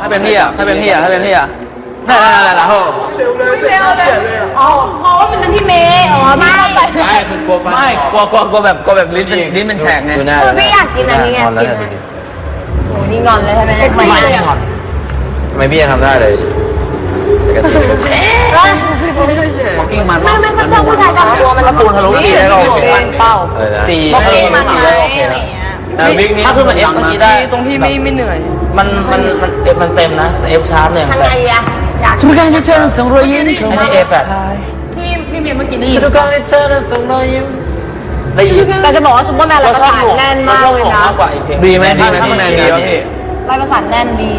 ถ้าเป็นพี่อะถ้าเป็นพี่อะถ้าเป็นพี่อะได้ได้ได้ได้โหเร็วเลยอ๋อเพราะว่าเป็นน้ำพี่เมย์อ๋อไม่เข้าใจไม่คือกลัวฟันไม่กลัวกลัวกลัวแบบกลัวแบบลิ้นเป็นลิ้นเป็นแฉกไงดูหน้าคือพี่อยากกินอันนี้ไงงอนแล้วกินเนี่ยอันนี้โอ้นี่งอนเลยใช่ไหมเนี่ยไม่ไม่งอนทำไมพี่ยังทำได้เลยปกติของกิ้งมันไม่ไม่ไม่ชอบผู้ชายกับตัวมันถ้าปูนทะลุตีได้ก็โอเคเป้าอะไรนะตีบอกเองมันตีไงได้โอเคอะไรแล้วเงี้ยแต่วิกนี้ถ้าขึ้นมาเอฟเมื่อกี้ได้ตรงที่ไม่ไม่เหนื่อย มันมันมันเอฟมันเต็มนะแต่เอฟชาร์ปเนี่ยทำไงอะอยากทุกครั้งที่เธอส่งรอยยิ้มไม่ใช่เอฟแบบที่พี่เมย์เมื่อกี้นี่ทุกครั้งที่เธอส่งรอยยิ้มได้ยินแต่จะบอกว่าซุปเปอร์แมนลายประสานแน่นมากเลยนะมากกว่าอีกเพลงดีไหมดีไหมที่แมนดีวะพี่ลายประสานแน่นดี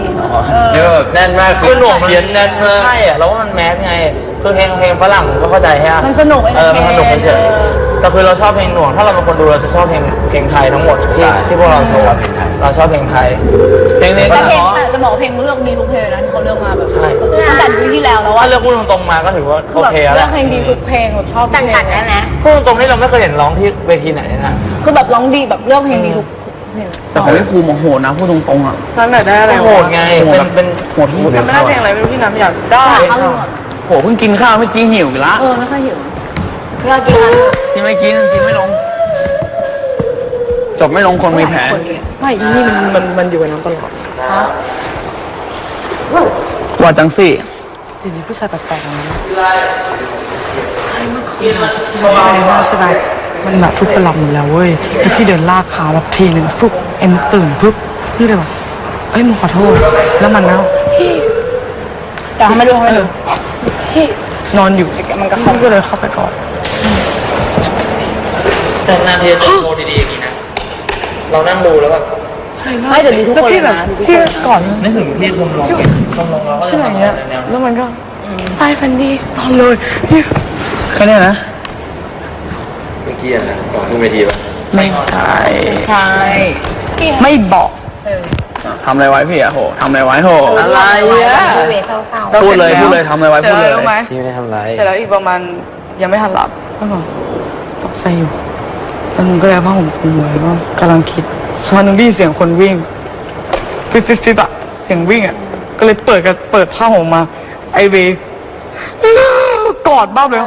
เออเยอะแน่นมากคือหน่วงมันแน่นมากใช่อะแล้วว่ามันแมสไงคือเพลงเพลงฝรั่งก็เข้าใจใช่ไหมมันสนุกเออมันสนุกเฉยเออๆแต่คือเราชอบเพลงหน่วง ถ้าเราเป็นคนดูเราจะชอบเพลงเพลงไทยทั้งหมดที่ที่พวกเราชอบ เพลงไทย เราชอบเพลงไทยเพลงนี้แต่ก็เพลงเพราะ แต่จะบอกว่าเพลงเลือกดีทุกเพลงนะที่เขาเลือกมาแบบใช่ ตั้งแต่ปีที่แล้วแล้วถ้าว่าเลือกพูดตรงๆมาก็ถือว่าคือโอแบบเคแล้วเลืแหอกละเพลงดีทุกเพลงแบบชอบแต่งกันนะนะพูดตรงๆที่เราไม่เคยเห็นร้องที่เวทีไหนนะคือแบบร้องดีแบบเลือกเพลงดีทุกเพลงแต่ของพี่ภูมิโหดนะพูดตรงๆอะครั้งไหนได้อะไรโหดไงเป็นเป็นโหดที่จำไม่ได้เพลงอะไรไม่รู้พี่น้ำอยากได้ข้าวหมดโหเพิ่งกินข้าวเมื่อกี้หิวอีกละเออไม่ค่อยหิวเลือกกินอันกินไม่กินกินไม่ลง จบไม่ลงคนมีแผลไม่อีนี่มันมันมันอยู่กับน้ำตลอดว่าจังสี่เดี๋ยวนี้ผู้ชายแปลกๆอย่างนี้ชอบอะไรมากใช่ไหมมันแบบทุกคนหลับหมดแล้วเว้ยแล้วพี่เดินลากขาแบบทีหนึ่งฟุบเอ็มตื่นปุ๊บพี่เลยบอกเอ้ยมึงขอโทษ แล้วมันแล้วพี่แต่ให้มาดูให้มาดูพี่นอนอยู่มันก็เข้าก็เลยเข้าไปกอดแต่นานทีจะโชว์ดีๆอย่างนี้นะ เรานั่งดูแล้วแบบใช่มากไม่แต่ดีทุกคนแล้วพี่เลยแบบนะพี่ก่อนนึกถึงที่ชมรมชมรมเราก็จะที่ไหนทำเงี้ยแนวแล้วมันก็ไปฟันดีนอนเลยพี่แค่เนี้ยนะเมื่อกี้นะก่อนขึ้นเวทีป่ะไม่ใช่ใช่ไม่บอกทำอะไรไว้พี่อะโหทำอะไรไว้โหอะไรอะดูเวทเศร้าพูดเลยพูดเลยทำอะไรไว้เสร็จพูดแล้วเลยรู้ไหมพี่ไม่ได้ทำไรเสร็จแล้วอีกประมาณยังไม่ทันหลับก็บอกตกใจอยู่ แล้วหนูก็เลยเอาผ้าห่มคลุมไว้ว่ากำลังคิดสักพักหนึ่งได้ยินเสียงคนวิ่ง ฟิบฟิบฟิบอะเสียงวิ่งอะก็เลยเปิดกันเปิดผ้าห่มมา ไอเวกอดบ้าเลย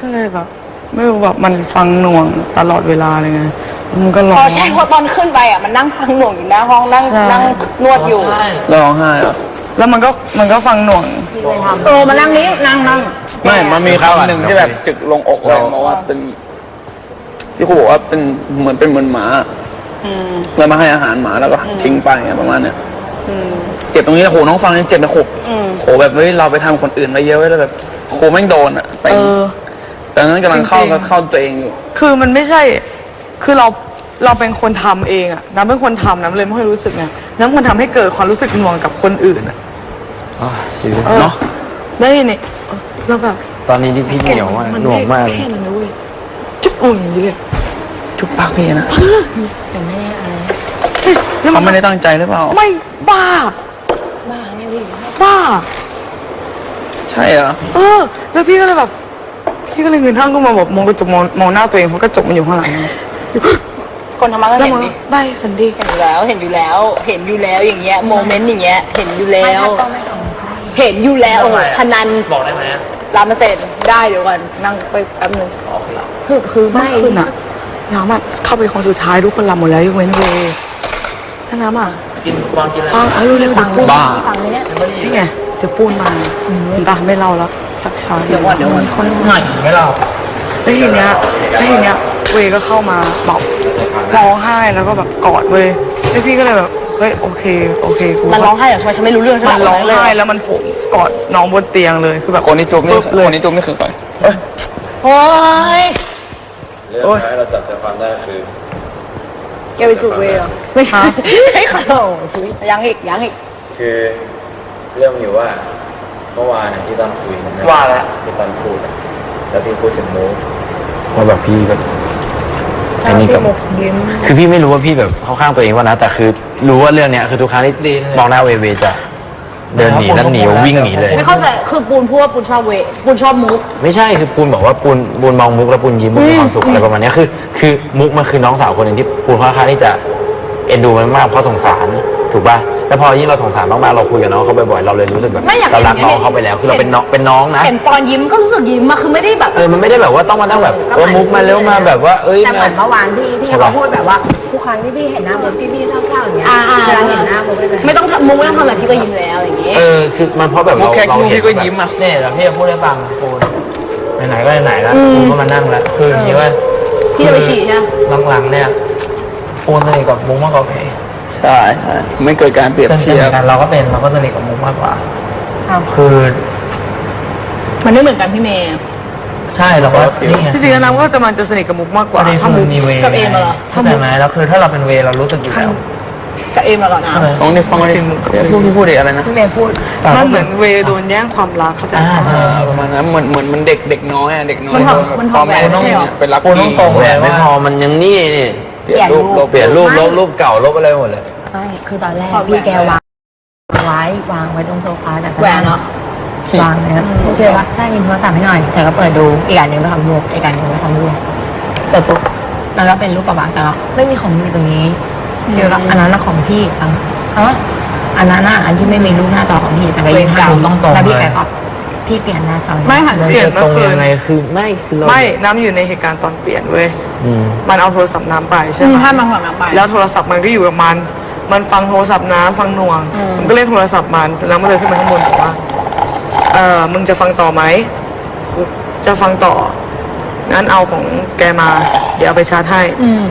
ก็เลยแบบไม่รู้แบบมันฟังหน่วงตลอดเวลาเลยไงมันก็ๆร้พอองใช่เพราะตอนขึ้นไปอะมันนั่งฟังหน่วงอยู่หน้าห้องนั่งใช่ นั่งนวดอยู่ใช่ร้องไห้อะแล้วมันก็มันก็ฟังหน่วงเออมานั่งนี้นั่งนั่ง ไม่มันมีคำหนึ่งที่แบบจึกลงอกเลยบอกว่าเป็น ที่ครูบอกว่าเป็นเหมือนเป็นเหมือนหมาแล้วมาให้อาหารหมาแล้วก็ทิ้งไปไงประมาณเนี้ยเจ็บตรงนี้นะโหน้องฟังนี่เจ็บนะโหโหแบบเฮ้ยเราไปทำคนอื่นมาเยอะไว้แล้วแบบโหแม่งโดนอะแต่เออแต่นั้นกำลังเข้าจริงๆ เข้าตัวเองอยู่ คือมันไม่ใช่ คือเรา เราเป็นคนทำเองอะน้ำเป็นคนทำน้ำเลยไม่ค่อยรู้สึกไง น้ำคนทำให้เกิดความรู้สึกหน่วงกับคนอื่นอะอ๋อชีวิตเนาะได้เนี่ยแล้วแบบตอนนี้ที่พี่เหนียวมากหน่วงมาก แค่นั้นนะเว้ยจุ๊บอุ่นอย่างนี้เลย จุกปากพี่นะเป็นแม่อะไรแล้วเขาไม่ได้ตั้งใจหรือเปล่า ไม่บ้า บ้าเนี่ยพี่บ้า ใช่เหรอ เออ แล้วพี่ก็เลยแบบ พี่ก็เลยเงินห้างก็มาแบบมองกระจกมองมองหน้าตัวเองเพราะกระจกมันอยู่ข้างหลังคนทำมาก็แล้วเห็นมันดิก็ใบฝันดีเห็นอยู่แล้วเห็นอยู่แล้ว เห็นอยู่แล้วอย่างเงี้ยโมเมนต์อย่างเงี้ยเห็นอยู่แล้ว เห็นอยู่แล้วโอ้โหพนันบอกได้ไหมอะร้านเปอร์เซ็นต์ได้เดี๋ยวก่อนนั่งไปแป๊บนึงออกแล้วคือคือเมื่ไม่อคืนอะ น้ำอะเข้าไปคนสุดท้ายทุกคนหลับหมดแล้วยกเว้นเวย์ถ้าน้ำอะกินบอลกินอะไรฟังเอาเร็วๆเดี๋ยวปูนบ้า ฟังเลยเนี่ยนี่ไงเดี๋ยวปูนมาเห็นปะไม่เล่าแล้วสักช้าเดี๋ยวก่อนเดี๋ยวก่อนค่อยไม่ไม่เล่าแล้วทีเนี้ยแล้วทีเนี้ยเวย์ก็เข้ามาบอกร้องไห้แล้วก็แบบกอดเว้ยแล้วพี่ก็เลยแบบเฮ้ยโอเคโอเคกูมันร้องไห้เหรอทำไมฉันไม่รู้เรื่องใช่ไหมมันร้องไห้แล้วมันผมกอดน้องบนเตียงเลยคือแบบคนที่จุกนี่ฟึบเลยคนที่จุกนี่คือใครโอ้ย เรื่องท้ายเราจับใจความได้คือ แกไปจูบเวย์เหรอไม่ใช่ไม่ขอโทษยังอีกยังอีกคือเรื่องอยู่ว่าเมื่อวานอะที่ตอนคุยกันนะว่าแล้ว ที่ตอนพูดอะแล้วพี่พูดถึงมูฟว่าแบบพี่แบบไอ้อันี่กับ ยิ้มคือพี่ไม่รู้ว่าพี่แบบเข้าข้างตัวเองว่านะ แต่คือรู้ว่าเรื่องเนี้ยคือทุกครั้งที่มองหน้าเวเวจะ เดินหนีแล้วหนีวิ่งหนีเลย ไม่เข้าใจคือปูนพูดว่าปูนชอบเวย์ปูนชอบมุก ไม่ใช่คือปูนบอกว่าปูนปูนมองมุกแล้วปูนยิ้มมุกมีความสุขอะไรประมาณเนี้ยคือ คือมุกมันคือน้องสาวคนหนึ่งที่ปูนค่อนข้างที่จะเอ็นดูมันมากเพราะสงสาร ถูกป่ะแล้วพอยิ่งเราสงสารมากๆเราคุยกับน้องเขาบ่อยๆเราเลยรู้สึกแบบไม่อยากเรารักเห็นน้องเขาไปแล้วคือเราเป็นน้องเป็นน้องนะ เห็นปอนยิ้มก็รู้สึกยิ้มมาคือไม่ได้แบบเออมันไม่ได้แบบว่าต้องมานั่งแบบเออมุกมาเร็วมาแบบว่าเอ้ยแต่เหมือนมาเมื่อวานที่ที่ใช่เขาปะพูดแบบว่าทุกครั้งที่พี่เห็นหน้ามุกที่พี่เศร้าๆอย่างเงี้ยอ่าอ่าเวลาเห็นหน้ามุกเลยไม่ต้องทำมุกไม่ต้องทำอะไรพี่ก็ยิ้มแล้วอย่างงี้เออคือมันเพราะแบบมุกเราแค่เราคิ้วเห็นพี่ก็ยิ้มอะเนี่ยเดี๋ยวพี่จะพูดให้ฟังปูนไหนๆก็ไหนๆแล้วปูนก็มานั่งแล้วคืออย่างนี้ว่าพี่จะไปฉี่ใช่ไหมหลังๆเนี่ยปูนสนิทกับมุกมากกว่าเพ ใช่ใช่ไม่เกิดการเปรียบเป็นเทียบกันเราก็เป็นเราก็สนิทกับมุกมากกว่าคือมันไม่เหมือนกันพี่เมย์ใช่เราก็นี่ไงจริงๆแล้วน้ำก็จะมันจะสนิทกับมุกมากกปว่าระเด็นถ้าคืมุอกมีเวกับเอมอะเหรอเข้าใจไหมแล้วคือถ้าเราเป็นเวเรารู้สึกอยู่แล้วกับเอมมาก่อนนะน้องนี่ฟังดิพูดที่พูดดิอะไรนะพี่เมย์พูดมันเหมือนเวโดนแย่งความรักเขาใจะอ่าเออประมาณนั้นเหมือนเหมือนมันเด็กเด็กน้อยอะเด็กน้อยมันทำโดแบบมันทำพ่อแม่แบบไม่ใช่หรอเป็นรักปูนพี่ตรงๆแหวเลยนไม่ว่าพอมันยังนี่นี่ เปลี่ยนรูปลบเปลี่ยนรูปลบรูปเก่าลบอะไรหมดเลย ไม่คือตอนแรกพี่แกวางไว้วางไว้ตรงโซฟาแต่แหวนเนาะวางเลยนะโอเคว่าใช่ยินโทรศัพท์ให้หน่อยแต่ก็เปิดดูอีกอันหนึ่งก็ทำรูปอีกอันหนึ่งก็ทำรูปเปิดปุ๊บมันก็เป็นรูปประวัติแต่ว่าไม่มีของพี่ตรงนี้คือก็อันนั้นน่ะของพี่อะเอออันนั้นน่ะอันที่ไม่มีรูปหน้าจอของพี่แต่ไปยืนให้ดูต้องตรงแล้วพี่เลยแกก็ พี่เปลี่ยนหน้าจอไม่หันเปลี่ยนตเมื่รองคืนยังไงคือไม่คือเราไม่น้ำอยู่ในเหตุการณ์ตอนเปลี่ยนเว้ยอืมมันเอาโทรศัพท์น้ำไปใช่อืไหมมถ้ามันความน้ำไปแล้วโทรศัพท์มันก็อยู่กับมัน มันฟังโทรศัพท์น้ำฟังหน่วงอืมมันก็เล่นโทรศัพท์มันแล้วมันเลยขึ้นมาข้างบนบอกว่าเออมึงจะฟังต่อไหมจะฟังต่องั้นเอาของแกมา เดี๋ยวเอาไปชาร์จให้อืม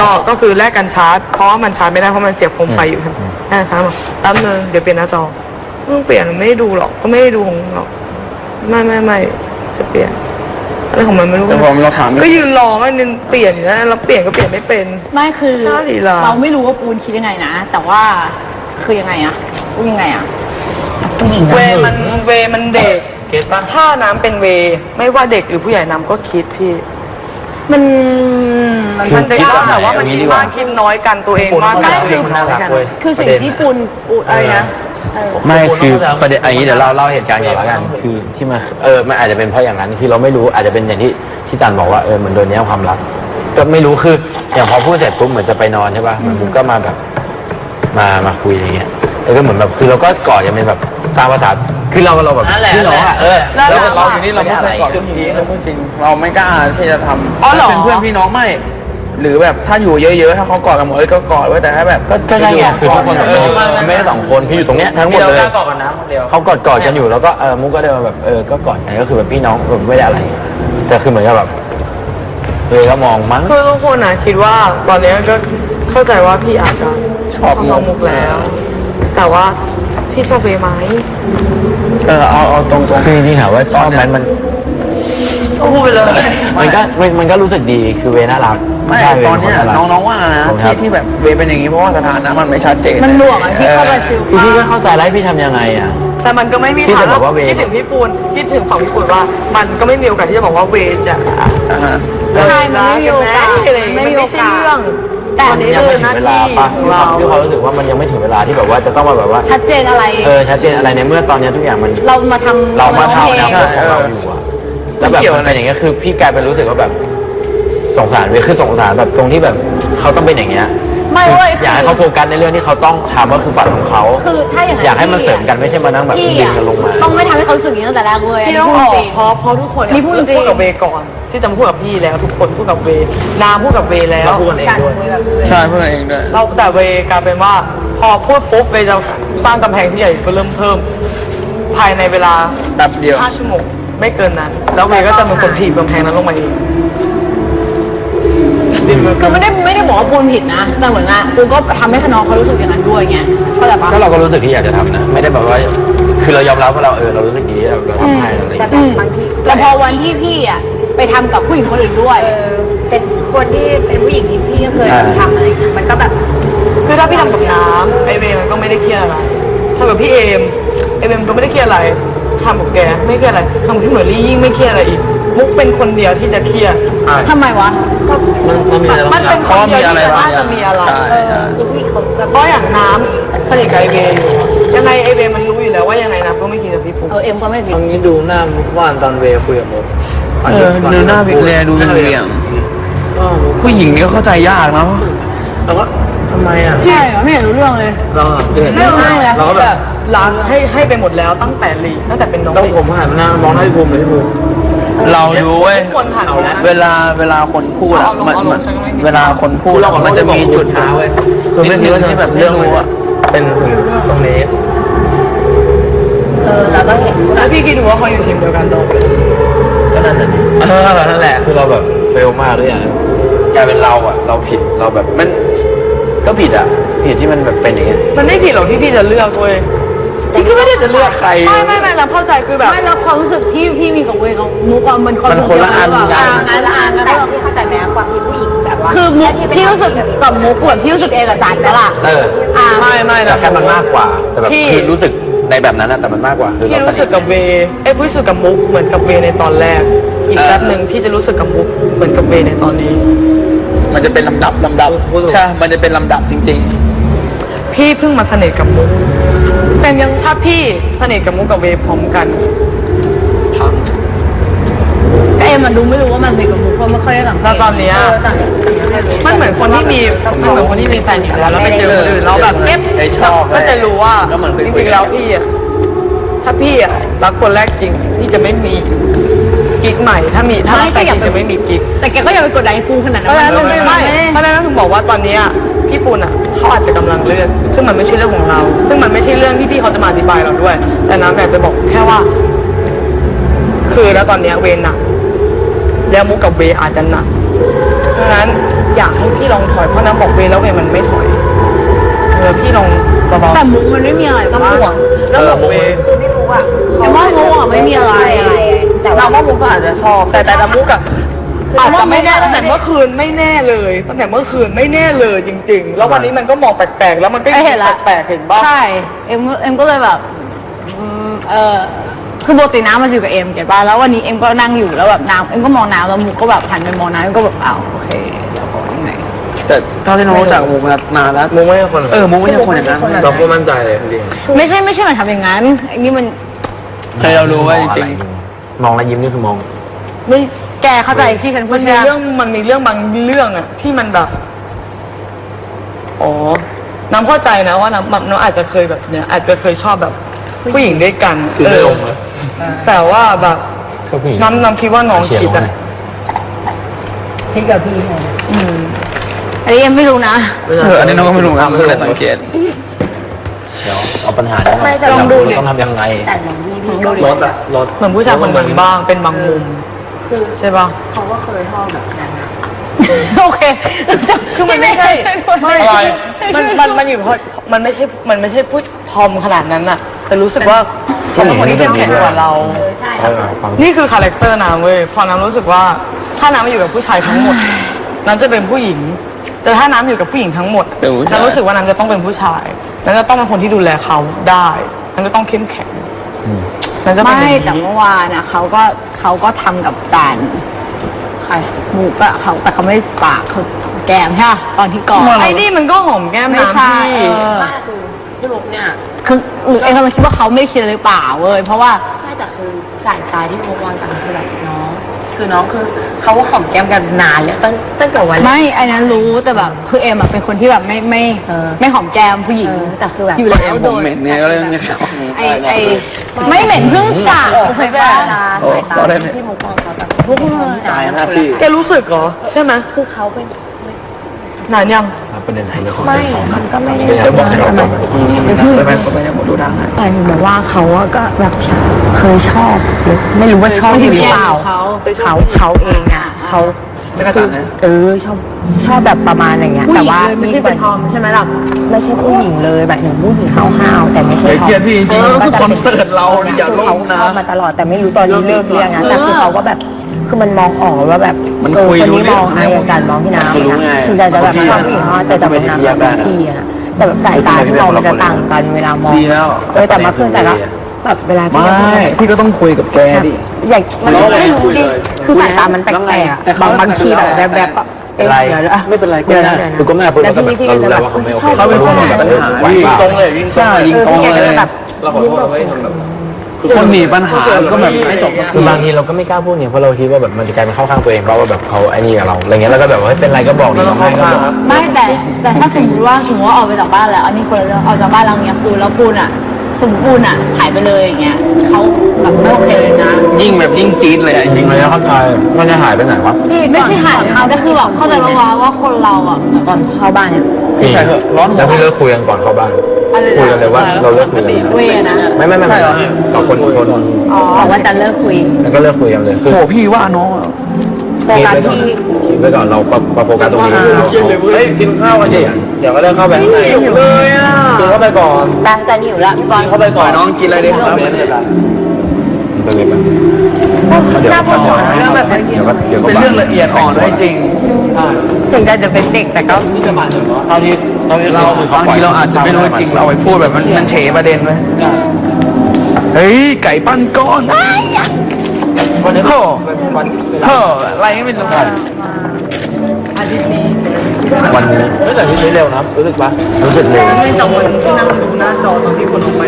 ก็ก็คือแลกกันชาร์จเพราะว่ามันชาร์จไม่ได้เพราะมันเสียบโคมไฟอยู่ครับแลกกันชาร์จบอกแป๊บนึงเดี๋ยวเปลี่ยนหน้าจอมึงเปลี่ยนไม่ได้ดูหรอกก็ไม่ได้ดูของมึงหรอก ไม่ไม่ไม่จะเปลี่ยนอะไรของมันไม่รู้แต่ผมเราถามก็ยืนรอให้มันเปลี่ยนอยู่นะแล้วเปลี่ยนก็เปลี่ยนไม่เป็น ไม่คือใช่เหรอ เราไม่รู้ว่าปูนคิดยังไงนะ แต่ว่าคือยังไงอะพูดยังไงอะผู้หญิงเวนะมันเวมันเด็กเก็ตป่ะถ้าน้ำเป็นเว ไม่ว่าเด็กหรือผู้ใหญ่น้ำก็คิดพี่ มันมันคือมันจะคิดว่าแบบไหนแต่ว่ามันเอางี้คิดีดกว่ามากคิดน้อยกันตัวเองปูนว่าเข้าใจกันตัวเองมันน้น่าอยรักกันเว้ยคือสิ่งที่ปูนปูนอะไรนะเออ ไม่คือผมประเด็นอันนี้เดี๋ยวเราเล่าเหตุการณ์ก่อนละกันคือที่มาเออมันอาจจะเป็นเพราะอย่างนั้นคือเราไม่รู้อาจจะเป็นอย่างที่ที่จันบอกว่าเออมันโดนแย่งความรัก ก็ไม่รู้คืออย่างพอพูดเสร็จปุ๊บเหมือนจะไปนอนใช่ป่ะเหมือนมุกก็มาแบบมามาคุยอย่างเงี้ยแล้วก็เหมือนแบบคือเราก็กอดกันเป็นแบบตามภาษาคือเราเราแบบนั่นแหละพี่น้องอะเออแล้วเราอยู่นี่เราไม่เคยกอดคือพี่เราพูดจริง เราไม่กล้าที่จะทำอ๋อเหรอถ้าเป็นเพื่อนพี่น้องไม่ หรือแบบถ้าอยู่เยอะๆ ถ้าเขากอดกันหมดเอ้ยก็กอดไว้แต่ถ้าแบบก็ก็ใช่ไงคือทุกคนเอเอออไม่ได้สองคนคืออยู่ตรงเนี้ยทั้งหมดเลยกล้ากอดกับน้ำคนเดียวเขากอดกอดกันอยู่แล้วก็เออมุกก็เดินมาแบบเออก็กอดกันก็คือแบบพี่น้องแบบไม่ได้อะไร แต่คือเหมือนกับแบบเออก็มองมั้งคือทุกคนนะคิดว่าตอนนี้ก็เข้าใจว่าพี่อาจจะชอบน้องมุกแล้ว แต่ว่าพี่ชอบเวไหมเออเอาเอาตรงคือจริงๆถามว่าชอบไหมมันก็พูดไปเลยมันก็มันมันก็รู้สึกดีคือเวน่ารักๆ ไม่ใช่ตอนเนี้ยเวเป็คารักน้องๆว่านะผมครัที่บที่แบบเวย์เป็นอย่างนี้เพราะว่าสถานะมันไม่ชัดเจนมันหน่วงอะที่เข้าไปฟิลคือพี่ก็เข้าใจแล้วให้พี่ทำยังไงอะแต่มันก็ไม่มีพี่ทางจะบอกว่าเวคิดถึงพี่ปูนคิดถึงฝั่งพี่ปูนว่า มันก็ไม่มีโอกาสที่จะบอกว่าเวจะอ่าฮะใช่มันไม่มีโอกาสอะไรอย่างเงี้ยไม่มันมีโอไม่ใช่กาสเรื่องแต่ตอนนี้ยังคืไม่อหถึน้างเวลาที่ปะของเราพี่ความรู้สึกว่ามันยังไม่ถึงเวลาที่แบบว่าจะต้องมาแบบว่า ชัดเจนอะไรเออชัดเจนอะไรในเมื่อตอนเนี้ยทุกอย่างมัน เรามาทำเรามาทำเอแนวงคิดของเราอยู่อะแล้วแบบมันเป็นอย่างเงี้ยคือพี่กลายเป็นรู้สึกว่าแบบ สงสารเวยคือสงสารแบบตรงที่แบบเขาต้องเป็นอย่างเงี้ยไม่เว้ยคืออยากให้เขาโฟกัสในเรื่องที่เขาต้องทำก็คือฝันของเขาคือถ้าอย่างนั้นอยากให้มันเสริมกันไม่ใช่มานั่งแบบพี่ดึงอะกันลงมา ต้องไม่ทำให้เขารู้สึกอย่างนี้ตั้งแต่แรกเว้ยพี่ต้องอพูอดกจริงเพราะเพราะทุกคนนี่พูดจริง พูดกับเวก่อน ที่จะมาพูดกับพี่แล้ว ทุกคนพูดกับเวนาพูดกับเวแล้วเราพูดกันเองด้วย ใช่เพื่อนเองด้วย เราแต่เวกลายเป็นว่า พอพูดปุ๊บเวจะสร้างกำแพงที่ใหญ่ก็เริ่มเพิ่ม ภายในเวลาแป๊บเดียว 5ชั่วโมงไม่เกินนั้น แล้วเวก็จะเป็นคนถีบกำแพงนั้นลงมาเอง คือไม่ได้ไม่ได้บอกว่าปูนผิดนะแต่เหมือนอะปูนก็ทำให้น้องเขารู้สึกอย่างนั้นด้วยไงเข้าใจปะก็เราก็รู้สึกที่อยากจะทำนะ ไม่ได้แบบว่า คือเรายอมรับว่าเราเออเรารู้สึกดีที่เราเราทำให้อะไรอย่างแต่เงี้ย บางทีแล้วพอวันที่พี่อะไปทำกับผู้หญิงคนอื่นด้วย เออเป็นคนที่เป็นผู้หญิงที่พี่เคยทำอะไรอย่างเงี้ยมันก็แบบคือถ้าพี่ทำกับน้ำไอเวมันก็ไม่ได้เครียดอะไรทำกับพี่เอมไอเวมก็ไม่ได้เครียดอะไรทำกับแกไม่เครียดอะไรทำกับพี่เหมยลี่ยิ่งไม่เครียดอะไรอีก มุกเป็นคนเดียวที่จะเครียดทำไมวะ มันมันมีอะไรมันเป็นเพราะมีอะไรบางน่าอย่าจะงมีอะไรใช่ใช่คือผู้หญิงเขาแบบเพราะอย่างน้ำสนิทกับไอเวอยู่ยังไงไอเวมันรู้อยู่แล้วว่ายังไงน้ำก็ไม่กินกับพี่ปุ๊ก เออเอ็มก็ไม่ผิด ตอนนี้ดูหน้ามุกว่านตอนเวคุยกับมุกเออดูหน้าบิ๊กเลยดูเรียงก็มุกผู้หญิงนี่ก็เข้าใจยากเนาะแล้วก็ทำไมอะใช่เหรอไม่เห็นรู้เรื่องเลย เราอะเห็นไม่รู้เลยเราก็แบแบบบ ล้างให้ให้ไปหมดแล้วตั้งแต่ลีตั้งแต่เป็นน้องต้องลีผมหันหน้ามองหน้าพี่ภูมิเลยพี่ภูมิ เรารู้เว้ยทุกคนผ่านมาแล้ว เวลาเวลาคนพูดอะเอาลงมันเอาลงมันฉันก็ไม่มีเวลาคนพูดอะมันจะมีจุดช้าเว้ยนิดนึงที่แบบไม่รู้อะเป็นถึงตรงนี้เออเราต้องเห็นแล้วพี่คิดดูว่าเขาอยู่ทีมเดียวกันโดนก็นั่นแหละเออนั่นแหละคือเราแบบเฟลมากด้วยอย่างกลายเป็นเราอะ เราผิดเราแบบมันก็ผิดอะผิดที่มันแบบเป็นอย่างเงี้ยมันไม่ผิดหรอกที่พี่จะเลือกเว้ย พี่ก็ไม่ได้จะเลือกใคร ไม่ไม่ไม่เราเข้าใจคือแบบไม่แล้วความรู้สึกที่พี่มีกับเวกับมุกอะมันคนมันคนละอันกักันงานละอันแต่เราพี่เข้าใจไหมความที่ผู้หญิงแบบว่าคือมุกพี่รู้สึกกับมุกเหมือนพี่รู้สึกเองกับจันปะล่ะเออ อ่าไม่ไม่แต่นะแค่มันมากกว่า แต่แบบพี่ คือรู้สึกในแบบนั้นนะแต่มันมากกว่า คือพี่เรารู้สึกกับเวเอ้ยพี่รู้สึกกับมุกเหมือนกับเวในตอนแรก อีกแป๊บหนึ่งพี่จะรู้สึกกับมุกเหมือนกับเวในตอนนี้ มันจะเป็นลำดับลำดับใช่ มันจะเป็นลำดับจริง พี่เพิ่งมาสนิทกับมุก แต่ยังถ้าพี่สนิทกับมุกกับเวพร้อมกันแต่เอ็มมันดูไม่รู้ว่ามันมีกับมุกเพราะไม่ค่อยได้สังเกตแล้วตอนเนี้ยมันเหมือนคนที่มีมันเหมือนคนที่มีแฟนอยู่แล้วแล้วไปเจอคนอื่นแล้วแบบเอ๊ะไอ้ชอบก็จะรู้ว่าก็เหมือนเคยจคุยริงกันๆแล้วพี่อะถ้าพี่อะรักคนแรกจริงพี่จะไม่มีกิ๊กใหม่ ถ้ามีถ้ารักแฟนจริงจะไม่มีกิ๊กแต่แกก็อย่าไปกดดันไอ้ปูขนาดเพนั้นราะฉะนั้นไม่ไม่เพราะฉะนั้นถึงบอกว่าตอนเนี้ย พี่ปุณอะเขาอาจจะกำลังเลือก ซึ่งมันไม่ใช่เรื่องของเรา ซึ่งมันไม่ใช่เรื่องที่พี่เขาจะมาอธิบายเราด้วย แต่น้ำแบบจะบอกแค่ว่า คือแล้วตอนเนี้ยเวรหนักแล้วมุกกับเวอาจจะหนักเพราะฉะนั้นอยากให้พี่ลองถอยเพราะน้ำบอกเวแล้วเวมันไม่ถอยเออพี่ลองเบาแต่มุกมันไม่มีอะไรๆน้ำห่วงน้ำห่วงเวคือพี่มุกอะแต่ว่ามุกอะไม่มีอะไรแต่ว่าเราว่ามุกก็อาจจะชอบแต่แต่น้ำมุกอะ อาจจะไม่แน่ตั้งแต่เมื่อคืนไม่แน่เลยตั้งแต่เมื่อคืนไม่แน่เลยจริง ๆ แล้ววันนี้มันก็มองแปลกๆแล้วมันก็ไอ้เห็นละ แปลกๆเห็นบ้าง ใช่ เอ็มเอ็มก็เลยแบบอืมเออคือปกติน้ำมันอยู่กับเอ็มเก็บป่ะแล้ววันนี้เอ็มก็นั่งอยู่แล้วแบบน้ำเอ็มก็มองน้ำแล้วมุกก็แบบหันไปมองน้ำเอ็มก็แบบอ้าวโอเคเดี๋ยวขอยังไงๆแต่เท่าที่น้องรู้จักมุกมานานแล้วมุกไม่ใช่คนเออมุกไม่ใช่คนอย่างนั้นเราก็มั่นใจเลยจริงไม่ใช่ไม่ใช่มันทำอย่างนั้นอันนี้มัน ให้เรารู้ว่าจริงมองแล้วยิ้มนี่คือมอง ไม่ แกเข้าใจที่ฉันพูมัดนใช่มีไหมเรื่องมันมีเรื่องบางเรื่องอะที่มันแบบ อ๋อ น้ำเข้าใจนะว่าน้ำแบบน้ำอาจจะเคยแบบเนี้ยอาจจะเคยชอบแบบผู้หญิงด้วยกันคือไม่ลงเลยแต่ว่าแบบก็ผู้หญิงน้ำน้ำคิดว่าน้องเชียร์คิดน้องอะไงพี่กับพี่ไงอืมอันนี้เอ็มไม่รู้นะๆเอออันนี้น้องก็ไม่รู้นะไม่ได้สังเกตเดี๋ยวเอาปัญหานี้มาไม่แต่เราลองดูดิ ต้องทำยังไงแต่หลวงพี่พี่ก็ รถอะรถเหมือนผู้ชายคนหนึ่งบ้างเป็นบางมุม คือใช่ป่ะเขาก็เคยชอบแบบนั้นนะโอเคคือมันไม่ใช่ไม่อะไรมันมันมันอยู่เพราะมันไม่ใช่มันไม่ใช่พูดทอมขนาดนั้นอะแต่รู้สึกว่าเขาเป็นคนที่เข้มแข็งกว่าเรา เออใช่เออฟังนี่คือคาแรคเตอร์น้ำเว้ยพอน้ำรู้สึกว่าถ้าน้ำมาอยู่กับผู้ชายทั้งหมด น้ำจะเป็นผู้หญิง แต่ถ้าน้ำอยู่กับผู้หญิงทั้งหมดเป็นผู้ชาย น้ำรู้สึกว่าน้ำจะต้องเป็นผู้ชายน้ำจะต้องเป็นคนที่ดูแลเขาได้น้ำจะต้องเข้มแข็ง อืมน้ำจะเป็นไม่อย่างแต่นี้เมื่อวานนะเขาก็เขาก็ทำกับจานใครหมูกอะเขาแต่เขาไม่ปากเขาแกมใช่ปะตอนที่ก่อนไอ้นี่มันก็หอมแก้มไม่น้ำใช่พี่เออว่าคือพี่มุกเนี่ยคือหรือเอ็มกำลังคิดว่าเขาไม่คิดเลยเปล่าเว้ยเพราะว่า น่าจะคือสายตาที่มุกวางกับคือแบบน้อง คือน้องคือเขาก็หอมแก้มกันนานแล้วตั้งตั้งแต่วันแรก ไม่อันนั้นรู้แต่แบบคือเอ็มอะเป็นคนที่แบบไม่ไม่เออ ไม่หอมแก้มผู้หญิงเออแต่คือแบบอยู่แล้วผโดมนเหม็นเนี่ยก็เลยไม่เข้าไอไอไม่เหม็นเพิ่งสระออกโอเคให้เวป่ะลาโอ้สายตาก็ได้เนี่ยที่มุกวางเขาแบบพวกมึงตายนะพี่แกรู้สึกเหรอใช่ไหมคือเขาเป็น นานยังเอาประเด็นไหนเรื่องของไม่เรื่องสองมันก็ไม่ได้เดี๋ยวบอกให้เราฟังไปไปไปไปหมดดูดังนะแต่ถึงแบบว่าเขาอะก็แบบเคยชอบหรือไม่รู้ว่าชอบหรือเปล่าเขาเขาเขาเองอะเขาจักรจันทร์นะเออชอบชอบแบบประมาณอย่างเงี้ยแต่ว่าไม่ใช่เป็นทอมใช่ไหมล่ะไม่ใช่ผู้หญิงเลยแบบถึงผู้หญิงห้าวๆแต่ไม่ใช่ไอ้ทอมเกียรติพี่จริงๆคือคอนเสิร์ตเราเนี่ยอย่าลเขางชนะอบมาตลอดแต่ไม่รู้ตอนนี้เลิกเรื่องนะแต่คือเขาก็แบบคือมันมองออกว่าแบบ มันเออคุยคนรู้นี้เรื่มอองงไอ้อาจารย์มองพี่น้ำเขารู้ไงถึงจะแบบชอบผู้หญิงห้าวแต่แต่แบบน้ำแบบพี่อะแต่แบบสายตาที่มองมันจะต่างกันเวลามองดีแล้วเออแต่เมาคืนแต่ละแบบเวลาที่ไม่เราพี่ก็ต้องคุยกับแกดิอยากมันเราเลยไม่รู้คุยดิเลยคือสายตามันแปลกๆอะแต่เขาบางบางทีแบบแบบแบบเอ๊ะอะไรเดี๋ยวนะไม่เป็นไรก็เดี๋ยวได้นะเดี๋ยวนะคือก็ไม่พูดแล้วก็แบบพี่เราพี่รู้จะแล้แบวบว่าเขาไม่โอเคชอบเขาเป็นคนมีปัญหาไหวยิงเปล่าตรงเลยยิงใช่ยิงตรงเออพี่เลแกยจะแบบเราขอโทษไว้ทำแบบ คนหนีปัญหาก็แบบไม่จบสักคืที อบางทีเราก็ไม่กล้าพูดเนี่ยเพราะเราคิดว่าแบบมันจะกลายเป็นเข้าข้างตัวเองเพราะว่าแบบเขาไอ้นี่กับเราอะไรเงี้ยแล้วก็แบบว่าเฮ้ยเป็นไรก็บอกดีไม่ต้องเข้าข้างครับไม่แต่แต่ถ้าสมมติว่าสมมติว่าออกไปจากบ้านแล้ว อันนี้คนละเรื่องออกจากบ้านแล้วเนี้ยปูนแล้วปูนอะ สมมติปูนอะหายไปเลยอย่างเงี้ยเขาแบบไม่โอเคเลยนะยิ่งแบบยิ่งจี๊ดเลยอะจจริริงงๆมันจะเข้าใจมันจะหายไปไหนวะไม่ใช่หายเขาแต่คือแบบเข้าใจป่าวะว่าคนเราอะก่อนเข้าบ้านเนี่ย พี่ชายเหอะร้อนหัแล้ววพี่เลิกคุยกันก่อนเข้าบ้านอะไรนะ คุยกันเลยว่าเราเลิกคุยกันเวอะนะไม่ไม่ไม่ไม่กับคนคนอ๋อว่าจะเลิกคุยแล้วก็เลิกคุยกันเลยคือโหพี่ว่าน้องอะโฟกัสที่คิดไว้ก่อนเรามาโฟกัสตรงนี้เราเฮ้ยกินข้าวกันดิเดี๋ยวก็เดินเข้าไปข้างในเลยอะกินเข้าไปก่อนแป้งจะหิวแล้วพี่บอลเข้าไปก่อนน้องกินอะไรดีครับไปเลยไปเดี๋ยวน่าปวดหัวเรื่องแบบนี้เดี๋ยวก็เดี๋ยวก็เป็นเรื่องละเอียดอ่อนด้วยจริงถึงจะจะเป็นเด็กแต่ก็นี่จะมาถึงเหรอเท่าที่ เท่าที่เราบางทีเราอาจจะไม่รู้จริงเราไปพูดแบบมันมันเฉประเด็นไว้เฮ้ยไก่ปั้นก้อนวันนี้โอ้วันเฮ้ออะไรไม่รู้วันนี้เฮ้ยแต่พี่เร็วนะรู้สึกปะรู้สึกเลยไม่จำวันที่นั่งดูหน้าจอตอนที่คนลงไป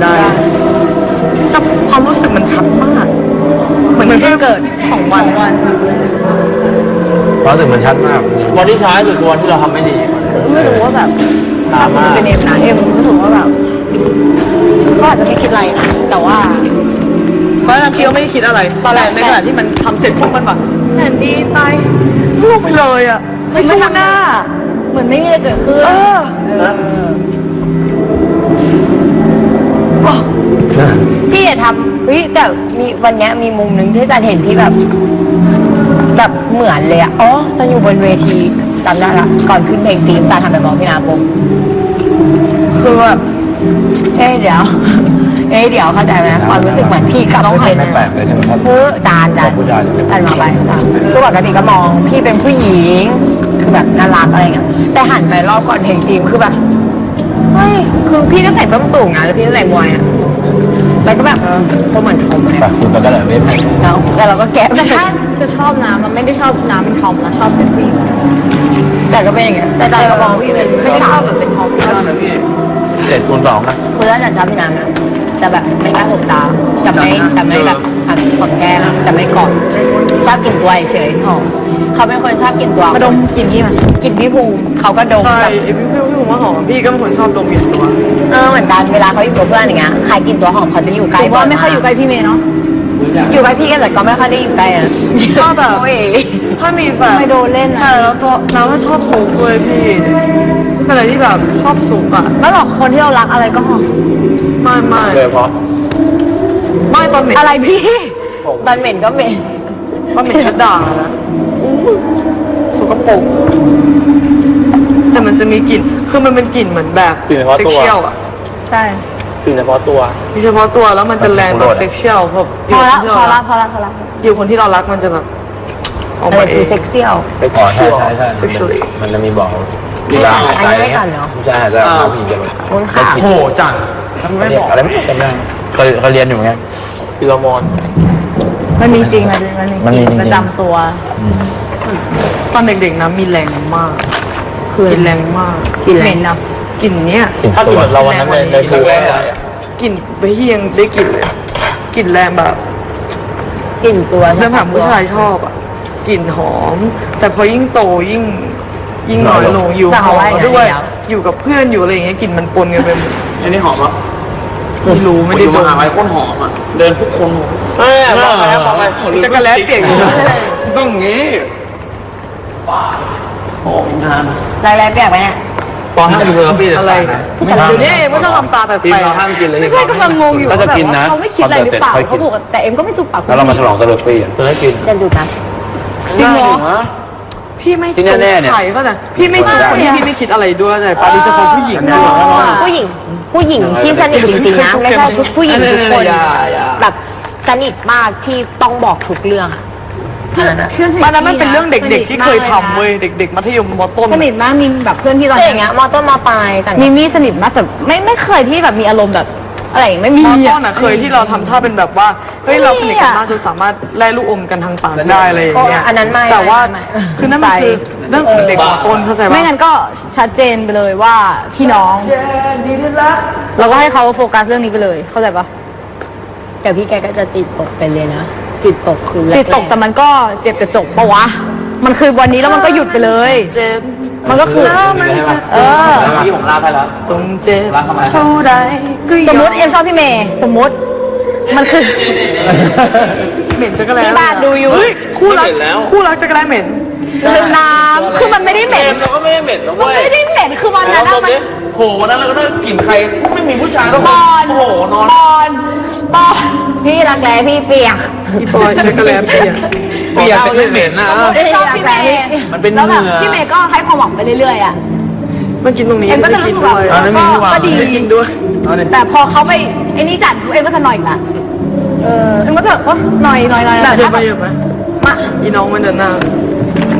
ได้จะความรู้สึกมันชัดมากเหมือนเพิ่งเกิดสองวันวันความรู้สึกมันชัดมากวันที่ท้ายหรือวันที่เราทำไม่ดี ไม่รู้ว่าแบบถ้าสมมติเป็นเอ็มนะเอ็มรู้สึกว่าแบบก็อาจจะไม่คิดอะไรนะแต่ว่าเพราะเราคิดว่าไม่ได้คิดอะไรตอนแรกในขณะที่มันทำเสร็จปุ๊บมันแบบแสนดีไปลูกไปเลยอะไม่สู้หน้า เหมือนไม่มีอะไรเกิดขึ้นเออพี่อย่าทำวิแต่มีวันเนี้ยมีมุมหนึ่งที่จันเห็นพี่แบบ แบบเหมือนเลยอะอ๋อตอนอยู่บนเวที จำได้ละก่อนขึ้นเพลงทีมตาทำแบบมองพี่นาปุ๊บคือแบบเอ้ยเดี๋ยว เอ้ยเดี๋ยวเข้าใจไหมความรู้สึกเหมือนพี่กับน้องผู้ไข่เห็นไม่แปลกเลยใช่ไหมครับคือจานจานผู้ชายเลยจานมาไปคือปกติก็มองพี่เป็นผู้หญิงคือแบบน่ารักอะไรเงี้ยแต่หันไปรอบก่อนเพลงทีมคือแบบเฮ้ยคือพี่ก็ใส่ต้นสูงนะแล้วพี่ก็ใส่มวยอะ แล้วก็แบบเขาเหมือนทอมเลยปากคุณไปก็เลยไม่แปลกแล้วแล้วเราก็แกะแต่ถ้าจะชอบน้ำมันไม่ได้ชอบน้ำเป็นทอมนะชอบเป็นผู้หญิงแต่ก็เป็นอย่างเงี้ยแต่ใจก็มองพี่เป็นไม่ได้ชอบแบบเป็นทอมเจ็ดคูณสองนะคือแล้วแต่ชอบพี่น้ำนะแต่แบบไม่กล้าสบตาแต่ไม่แต่ไม่แบบหันขอดแก้มแต่ไม่กอดชอบกลิ่นตัวเฉยๆหอมเขาเป็นคนชอบกลิ่นตัวมาดมกลิ่นที่มันกลิ่นพี่ภูมิเขาก็ดมใช่แบบไอ้พี่พี่พี่ผ มว่าหอมพี่ก็เป็นคนชอบดมกลิ่นตัวเออเหมือนกันเวลาเขาอยู่กับเพื่อนอย่างเงี้ยใครกลิ่นตัวหอมเขาจะอยู่ใกล้ถือว่าไม่ค่อยอยู่ใกล้พี่เมย์เนาะอยู่ใกล้พี่กันแต่ก็ไม่ค่อยได้อยู่ใกล้อะก็แบบโอ้ยถ้ามีแฟนไม่โดนเล่นใช่นะแล้วตัวเราก็ชอบซุปด้วยพี่เป็นอะไรที่แบบชอบซุปอะแล้วหรอกคนที่เรารักอะไรก็หอมไม่ไม่เลยเพราะไม่ตอนเหม็นอะไรพี่ตอนเหม็นก็เหม็นตอนเหม็นก็ด่านะอู้สกปรกแต่ มันจะมีกลิ่น คือมันเป็นกลิ่นเหมือนแบบเซ็กชวลอะ ใช่ถึงเฉพาะตัว มีเฉพาะตัวแล้วมันจะแรงต่อเซ็กชวลเพราะอพอยู่คละนที่พอเราละรักพอละพอละอยู่คนที่เรารักมันจะแบบออกอะไรมาเอคือง เซ็กซี่ยวไปขอใช่ใช่ใช่ Sexually มันจะมีบอกเวลาหายใจอันนี้ไม่เงี้ก่ยอนเนอะผู้ชายจะมาผู้หญิงจะแบบคุณขาโอ้โหจังไม่บอกอะไรไม่จำได้เคยเคยเรียนอยู่ไง ฟิโลโมนมันมีจริงมันมันมันมีมีจริงๆประจำตัว ตอนเด็กๆนะมีแรงมาก กลิ่นแรงมากกลิ่นเหม็นเนาะกลิ่นเนี้ยกินถ้าตักินวเหมือนเราวันนั้นในในดูแลกลิ่นไปเฮียงได้กลิ่นเลยกลิ่นแรงแบบกลิ่นตัวเดินผ่านผู้ชายชอบอะกลิ่นหอม แต่พอยิ่งโตยิ่งยิ่งน้อยลงอยู่หอด้วยอยู่กับเพื่อนอยู่อะไรอย่างเงี้ยกลิ่นมันปนกันไปหมด อันนี้หอมอะไม่รู้ไม่ได้อยู่ดมหามลัยโคตรหอมอะ เดินทุกคนหอมเอ้ยบอกไปแล้วบอกไปจักรแล้เปียกอยู่นะต้องอย่าง งี้หอมนานรายแรกแปลกไหมเนี่ย ปอห้ามกินเบอร์ปี้อะไรเดี๋ยวนี้เองก็ชอบทำตาแปลทีมกเราห้ามกินเลยไม่ใช่กำลังงงอยู่ก็ว่าจะแบบกินนะว่าเขาไม่คิดอะไรหรือเปล่าเขาบอกว่าแต่เอ็มก็ไม่จุกปากแล้วเรามาฉลองกับเลิฟปี้อะเธอได้กินเดินจุดนะๆจริงเหรอพี่ไม่ที่แน่ๆเนี่ยสงสัก็แต่พี่ไม่จุกคนที่พี่ไม่คิดอะไรด้วยแต่ปาดิเฉพาะผู้หญิงนะผู้หญิง ผู้หญิงที่สนิทจริงๆนะไม่ใช่ทุกผู้หญิงทุกคนแบบสนิทมากที่ต้องบอกทุกเรื่องอะ อันนั้นอะตอนนั้นมันเป็นเรื่องเด็กๆ ที่เคยทำเว้ยเด็ก ๆ มัธยมมต้น สนิทมากมีแบบเพื่อนที่ตอนก็อนี้ย่างเงี้ยมอต้นมอปลายกัน มีมี่สนิทมากแต่ไม่ไม่เคยที่แบบมีอารมณ์แบบอะไรอย่างไม่มีมอต้อะนอะเคยที่เราทำท่าเป็นแบบว่าเฮ้ยเราสนิทกันมากจนสามารถแล่ลูกอมกันทางปากได้อะไรอย่างเงี้ยอันนั้นไม่แต่ว่าไม่ คือนั่นมันคือเรื่องของเด็กมต้นเข้าใจปะไม่งั้นก็ชัดเจนไปเลยว่าพี่น้องเราก็ให้เขาโฟกัสเรื่องนี้ไปเลย เข้าใจปะแต่พี่แกก็จะติดตกไปเลยนะ ติดตกคือจิตตกแต่มันก็เจ็บแต่จบปะวะ มันคือวันนี้แล้วมันก็หยุดไปเลยมันก็คือเออที่ผมลากไปแล้วต้องเจ็บลากเข้ามาเท่าใดก็ยสมมติเอ็มชอบพี่เมย์สมมติ มันคือเหม็นจักรแล้ที่บ้านดูอยู่เฮ้ยคู่รักเหม็นแล้วคู่รักจักรแล้เหม็นลืมน้ำคือมันไม่ได้เหม็นเราก็ไม่ได้เหม็นนะมันเว้ยไม่ได้เหม็นคือวันนั้นตอะรงมันนี้โหวันนั้นเราก็ได้กลิ่นใครไม่มีผู้ชายก็บอลโอ้โหนอนบอลบอลพี่รักแร้พี่เปียกพี่ปอยจักรแล้เปียกเปียกแต่ไม่เหม็นนะเอ็มชอบพี่เมย์มันเป็นแล้วแบบเหงื่อพี่เมย์ก็ให้ความหวังไปเรื่อยๆอะมากินตรงนี้เอ็มก็จะรู้สึกแบบอันนั้นมีที่วางก็ดี ไม่กินด้วยแต่พอเขาไปไอ้นี่จัดเอ็มก็จะหน่อยอีกละเออเอ็มก็จะแบบว่าหน่อยหน่อยหน่อยหน้าเดินแต่ไปถ้าเยอะไหมมาอีน้องมันเดินหน้า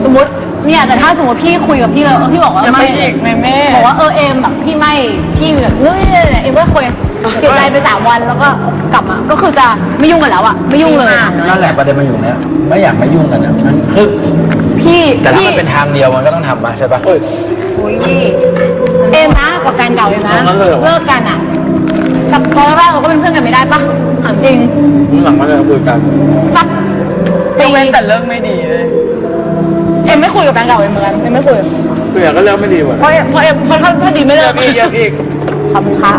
สมมติเนี่ยแต่ถ้าสมมติพี่คุยกับพี่แล้วพี่บอกว่าอย่าไปไม่อีกแม่แม่ บอกว่าเออเอ็มแบบพี่ไม่พี่แบบเฮ้ยเอ็มก็คุย เสียใจไปสามวันแล้วก็กลับมาก็คือจะไม่ยุ่งกันแล้วอะไม่ยุ่งเลยนั่นแหละประเด็นมันอยู่เนี้ยไม่อยากไม่ยุ่งกันอะมันคือพี่แต่ถ้าพี่มันเป็นทางเดียวมันก็ต้องทำมาใช่ปะ อุ๊ยพี่เอ็มนะกับแฟนเก่าเอ็มนะตรงนั้นเลยเหรอ เลิกกันอะกับตอนแรกเราก็เป็นเพื่อนกันไม่ได้ปะถามจริงหลังมาเลยคุยกันสักยกเว้นแต่เลิกไม่ดีเลยเอ็มไม่คุยกับแฟนเก่าเอ็มเหมือนกันเอ็มไม่คุยเปียกก็เลิกไม่ดีว่ะเพราะเพราะเอ็มเพราะถ้าถ้าดีไม่เลิกอีกเยอะอีก ขอบคุณค่ะ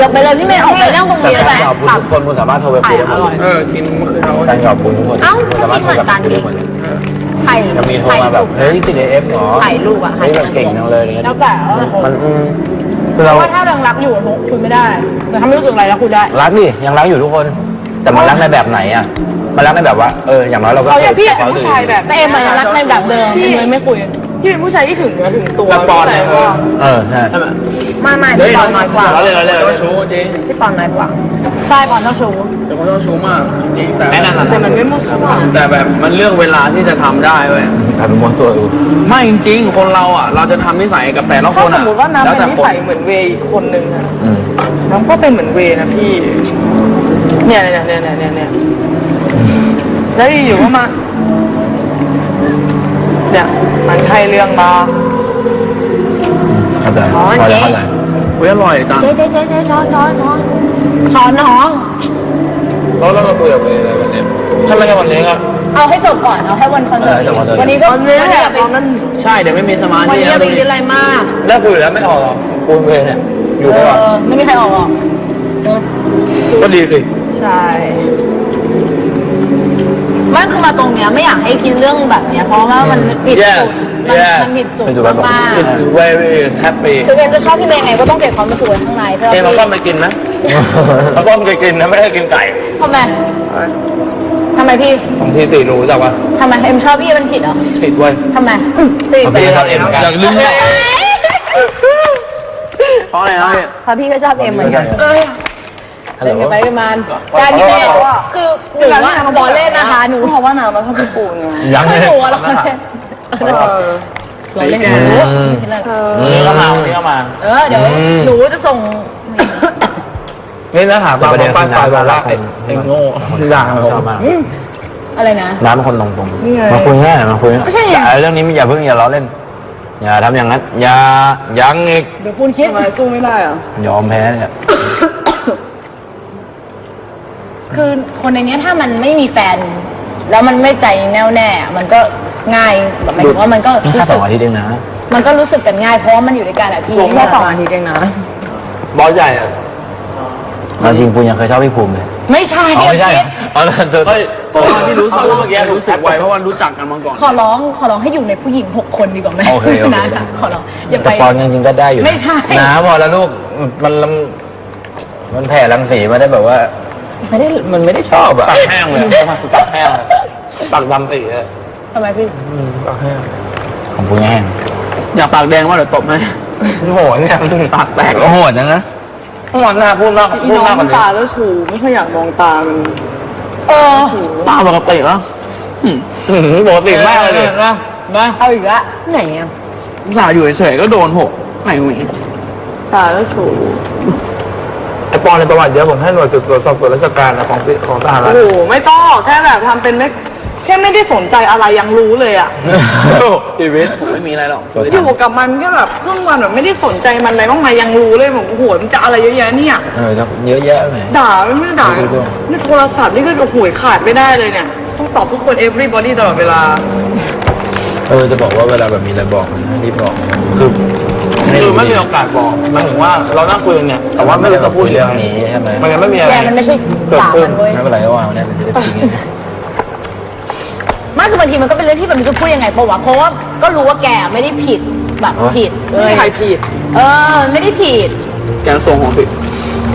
ยกไปเลยพี่เมย์ออกไปนั่งตรงแต่นี้แฟแหนละเก่าคุณทุกคนคุณสามารถโทรไปคุยได้หมดเลยเออกินเมื่อคืนเราแฟนเก่าคุณทุกคนเอ้าคุณสามารถโทรกับคุยได้หมดเลยไข่จะมีโทรมาแบบเฮ้ยติดเอฟหรอถ่ายรูปอะเฮ้ยแบบเก่งจังเลยอะไรเงี้ยแล้วแต่ว่า มันอืมคือเพเราราะว่าถ้ายังรักอยู่คุยไม่ได้แต่ถ้าไม่รู้สึกอะไรแล้วคุยได้ รักดิยังรักอยู่ทุกคน แต่มันรักในแบบไหนอะมันรักในแบบว่าเอออย่างน้อยเราก็เราเคอยยากพี่อยากเป็นขผู้ชายแบบ แต่เอ็มมันยังรักในแบบเดิมเอ็มเลยไม่คุย พี่เป็นผู้ชายที่ถึงเนื้อถึงตัวแบบปอนแต่เนี่ยว่าเออใช่ไม่ไม่พี่ปอนน้อยกว่าเราเลยเราเลยเราชูจริงพี่ปอนน้อยกว่าใช่ปอนเจ้าชู้เป็นคนเจ้าชู้มากจริงแต่แม่นั่นแต่มันไม่มั่วซั่วแต่แบบมันเลือกเวลาที่จะทำได้เว้ยกลายเป็นม้วนตัวดูไม่จริงๆคนเราอะ เราจะทำนิสัยกับแต่ละคถ้านสมอะมติว่าน้ำแล้วเป็นแต่นิคนสัยเหมือนเวย์อีกคนหนึ่งนะอืมน้ำก็เป็นเหมือนเวย์นะพี่ เนี่ยเนี่ยเนี่ยเนี่ยเนี่ยเนี่ยแล้วอยู่ๆก็มา เนี่ยมันใช่เรื่องมาเข้าใจอ๋อพอเจ๊จะเข้าใจเฮ้ยอร่อยจังเจ๊เจ๊เจ๊เจ๊ช้อนช้อนช้อนช้อนน้อง แล้วเราคุยกับเลยอะไรแบบนี้ถ้าไม่ใช่วันนี้ครับเอาให้จบก่อน เอาให้วันคอนเสิร์ตวันนี้ก็วันนี้แหละตอนนั้นใช่เดี๋ยวไม่มีสมาธิวันนี้อย่าไปคิดอะไรมากแล้วคุยแล้วไม่ออกหรอปูนเวเนี่ยอยู่เอไปก่อนอไม่มีใครออกหรอกก็ดีสิใช่ ไม่คือมาตรงเนี้ยไม่อยากให้คิดเรื่องแบบเนี้ยเพราะว่ามันผิดจุดมันมันผิดจุดมาก It's very happy ๆถึงเอ็มจะชอบพี่เมย์ไงก็ต้องเก็บความรู้สึกไว้ข้างในใช่ไหมเอ็มมาต้มไปกินนะมาต้มไปกินนะไม่ได้กินไก่ทำไมทำไมพี่สองทีสี่หนูรู้จักปะทำไมเอ็มชอบพี่มันผิดเหรอผิดเว้ยทำไมผิดผมไม่ชอบเอ็มเหมือนกันอยากลืมเนี่ย เพราะอะไรนะเนี่ยเพราะพี่ก็ชอบเอ็มเหมือนกัน ฮัลโหล เล่นกันไปกันมาการที่แม่คือหนูว่าบอลเล่นนะคะหนูเพราะว่าน้ำมันชอบพี่ปูนไงยังคือเลยหนูอะเราเล่นเราเล่นหนูนี่ก็มาวันนี้ก็มา เออเดี๋ยวหนูจะส่งนี่นะหาปลาประเด็นปลาคือปลาน้ำปลารักไอ้ไอ้โง่ด่าผชอบมมากอะไรนะน้ำเป็นคนตรงๆมาคุยง่ายมาคุยง่ายไม่ใช่ไงแต่เรื่องนี้อย่าเพิ่งอย่าล้อเล่น อย่าทำอย่างนั้น อย่ายังอีกเดี๋ยวปูนคิดทำไมสู้ไม่ได้อะยอมแพ้เนี่ย คือคนในเนี้ยถ้ามันไม่มีแฟน แล้วมันไม่ใจแน่วแน่อะมันก็ง่ายแบบหมายถึงว่ามันก็นี่รู้แค่สสึอกงอาทิตย์เองนะ มันก็รู้สึกกันง่ายเพราะว่ามันอยู่ด้วยกันอะพี่ ผมแค่สองอาทิตย์เองนะ บอสใหญ่อะเราจริงปูยังเคยชอบพี่ภูมิเลยไม่ใช่อ๋อไม่ใช่เหรออ๋อแล้วเจอ เฮ้ยเพราะว่าที่รู้สึกเมื่อกี้รู้สึกไวเพราะว่ารู้จักกันมาก่อน ขอร้องขอร้องให้อยู่ในผู้หญิงหกคนดีกว่าไหมโอเคโอเค นะได้ขอร้องอย่าไป แต่ปอนจริงๆก็ได้อยู่นะไม่ใช่น้ำพอแล้วลูกมันมันมันแผ่รังสีมาได้แบบว่า ไม่ได้มันไม่ได้ชอบอะปากแห้งเลยปากแห้งเลยปากดำปีเลยทำไมพี่ปากแห้งของปูแห้งอยากปากแดงว่าเดี๋ยวตบไหมโหเนี่ยปากแตกโอ้โหดจังนะต้องวันหน้าพูดมากอีพูดน้องมากกว่ามันนี้ตาแล้วชูไม่ค่อยอยากมองตามันเออตาปกติแล้วปกติมากเลยดินะนะเอาอีกละไหนอะอุตส่าห์อยู่เฉยๆก็โดนหกไหนหวีตาแล้วชู ไอปอนในประวัติเยอะผมให้หน่วยสืบสวนสอบสวนราชการนะของสิของทหารโอ้โหไม่ต้องแค่แบบทำเป็นไม่แค่ไม่ได้สนใจอะไรยังรู้เลยอะชีวิตผมไม่มีอะไรหรอกอยู่กับมันแค่แบบครึ่งวันแบบไม่ได้สนใจมันอะไรบ้างไหมยังรู้เลยแบบโอ้โหมันจะอะไรเยอะแยะเนี่ย เออจะเยอะแยะไหมด่าไม่ไม่ได้ด่าไม่รู้ด้วยนี่โทรศัพท์นี่ก็โอ้โหขาดไม่ได้เลยเนี่ย ต้องตอบทุกคน everybody ตลอดเวลา เออจะบอกว่าเวลาแบบมีอะไรบอกนะรีบบอก คือ คือไม่มีโอกาสบอกหมายถึงว่าเรานั่งคุยกันเนี่ยแต่ว่าไม่รู้จะพูดเรื่เรื่อองงนี้นี้ใช่ไหมมันยังไม่มีอะไรแกมันไม่ใช่เกิดด่าขึ้มันนเว้ยไม่เป็นไรก็วางเนี่ยเดี๋ยวจะทิ้งไม่คือบางทีมันก็เป็นเรื่องที่แบบมันจะพูดยังไงปะวะเพราะว่าก็รู้ว่าแกไม่ได้ผิดแบบผิดเลไม่ยมีใครผิดเออ ไม่ได้ผิด แกนส่งของผิด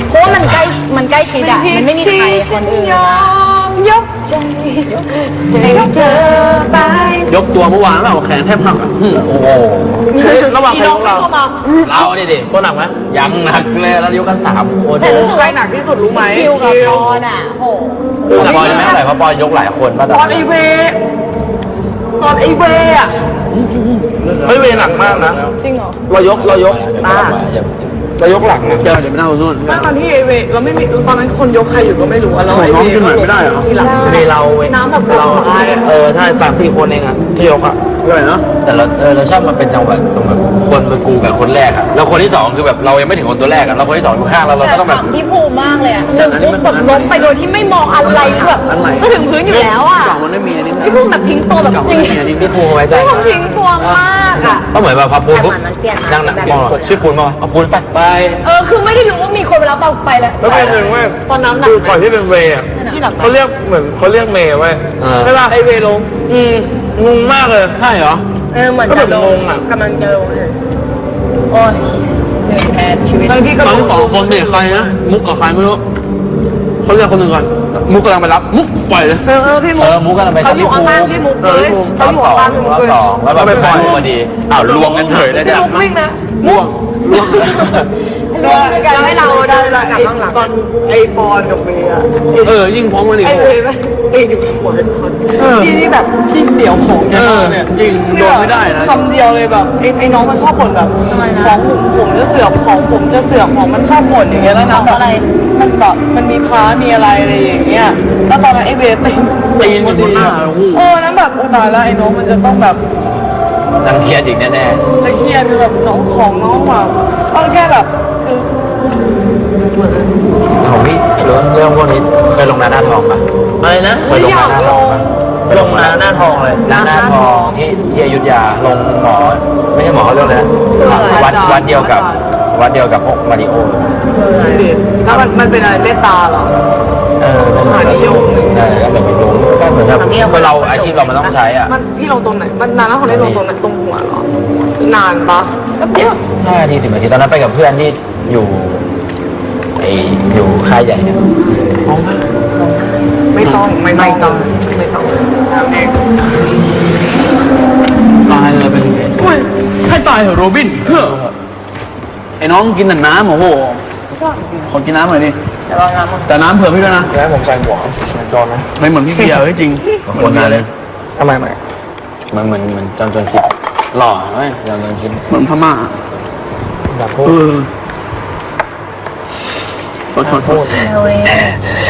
เพราะว่ามันใกล้มันใกล้ชิดอะมันไม่มีใครคนอื่นยออะม ยกใจให้เธอไปยกตัวเมื่อวานแบบแขนแทบหักอะหึโอ้โหระหว่างพี่ใครน้อขงองไม่เราเข้ามาเราเนี่ยดิตัวหนักไหมยังหนักเลยแล้วยกกันสามคนแต่รู้สึกใครว่าหนักที่สุดรู้ไหมคิวกับปอนอะโหแต่บอยไม่เท่าไหร่เพราะบอยยกหลายคนป่ะตอนไอเวตอนไอเวอะไม่เวหนักมากนะ จริงเหรอ เรายกเรายกอ่าเรา ยกหลังนะ เดี๋ยวเดี๋ยวไปนั่งตรงนู้นไม่ตอนที่ไอเวเราไม่มีตอนนั้นคนยกใครอยู่ก็ไม่รู้อะแล้วไอน้เวองขึ้นหน่อยไม่ได้เหรอทีหลังเวเราเว้ยน้ำแบบเราตายอะเออใช่สามสี่คนเองอะที่ยกอะด้วยเนาะแต่เราเออเราชอบมันเป็นจังหวะตรงแบบคนเป็นกูกับคนแรกอะแล้วคนที่สองคือแบบเรายังไม่ถึงคนตัวแรกอะเราคนที่สองอยู่ข้างเราเราแต่ก็ต้องแบบถามพี่ภูมิมากเลยอะหนึ่งปุ๊บแบบล้มไปโดยที่ไม่มองอะไรคือแบบจะถึงพื้นอยู่แล้วอะสองมันไม่มีอันนี้พี่ภูมิแบบทิ้งตัวแบบสองอมันย่างไม่มีอันนี้พี่ภูมิไว้ใจ พี่ภูมิทิ้งตัวมาก อะก็เหมือนแบบพอปูนปุ๊บแต่มันเปลี่ยนมา นั่งนะมองชื่อปูนมาเอาปูนไปไปเออคือไม่ได้รู้ว่ามีคนไปรับเราไปเลยแล้วเป็นหนึ่งเว้ยตอนน้ำหนัก คือไหมก่อนที่เป็นเวย์อะที่หนักไหมเขาเรียกเหมือนเขาเรียกเมย์เว้ยใช่ป่ะไอเวย์ลงอืมงงมากเลย ใช่เหรอ เออเหมือนก็จะแบบลงงงอะ กำลังจะลงเลยโอ้ยเหนื่อยแทนชีวิตบางทีก็ทั้งรู้สองคนเนี่ยใครนะมุกกับใครไม่รู้เขาเรียกคนหนึ่งก่อน มุกกำลังไปรับมุกปล่อยเลย เออเออพี่เอมุกอมุกกันไปเขาอยู่ข้างล่างพี่มุกเลยเขาอยู่ข้างล่างพี่มุกรอบเลยสองแล้วก็ไปปล่อยพอดีอ้าวรวมกันเฉยเลยพี่จ้ะมุกวิ่งนะม่วงม่วง โดนกันให้เราได้ละไอ้ตอนไอ้ปอนกับเมย์อะเออ ยิ่งพร้อมกันอีกไอ้เมย์ไหมตีอยู่หัวเป็นคนพี่นี่แบบพี่เสียวของเออจริงโดนไม่ได้นะคำเดียวเลยแบบไอ้ไอ้น้องมันชอบบ่นแบบของผมผมจะเสือกของผมจะเสือกของมันชอบบ่นอย่างเงี้ยแล้วนะแบบมันแบบมันมีพามีอะไรอะไรอย่างเงี้ยแล้วตอนนั้นไอ้เบสตีตีนอยู่บนหน้าโอ้โหโอ้นั้นแบบอุยตายแล้วไอ้น้องมันจะต้องแบบนังเครียดอีกแน่จะเครียดแบบน้องของน้องแบบก็แค่แบบ คือๆของพี่เรื่องเรื่องพวกนี้เคยลงนาหน้าทองปะอะไรนะเคยลงนาหน้าทองปะลงมาหน้าทองเลยหน้าหน้าทองที่ที่อยุธยาลงหมอไม่ใช่หมอเขาเรียกเลยนะวัดวัดเดียวกับวัดเดียวกับพวกมาริโอแล้วมันมันเป็นอะไรเมตตาเหรอเออเป็นหานิยมใช่ก็แบบไปลงก็เหมือนแบบคนเราอาชีพเรามันต้องใช้อะมันพี่ลงตรงไหนมันนานแล้วคนได้ลงตรงไหนตรงหัวเหรอ นานปะก็เดียวห้านาทีสิบนาทีตอนนั้นไปกับเพื่อนที่อยู่ไอ อยู่ค่ายใหญ่อะไม่ต้องไม่ต้อง ไม่ต้องทำเองตายเลยเป็นอุ้ยให้ตายเหรอโรบินเฮ้อไอ้น้องกินแต่น้ำโอ้โหขอกินน้ำหน่อยดิแต่น้ำเผื่อพี่ด้วยนะแล้วผมใส่หมวกเหมือนจอนนะไม่เหมือนพี่เบียร์เฮ้ยจริงคนงานเลยทำไมไม่มันเหมือนเหมือนจอนจนคิดหล่อไหมจอนจนคิดเหมือนพม่าอยากพูเอ ดอขอโทษพูดเออ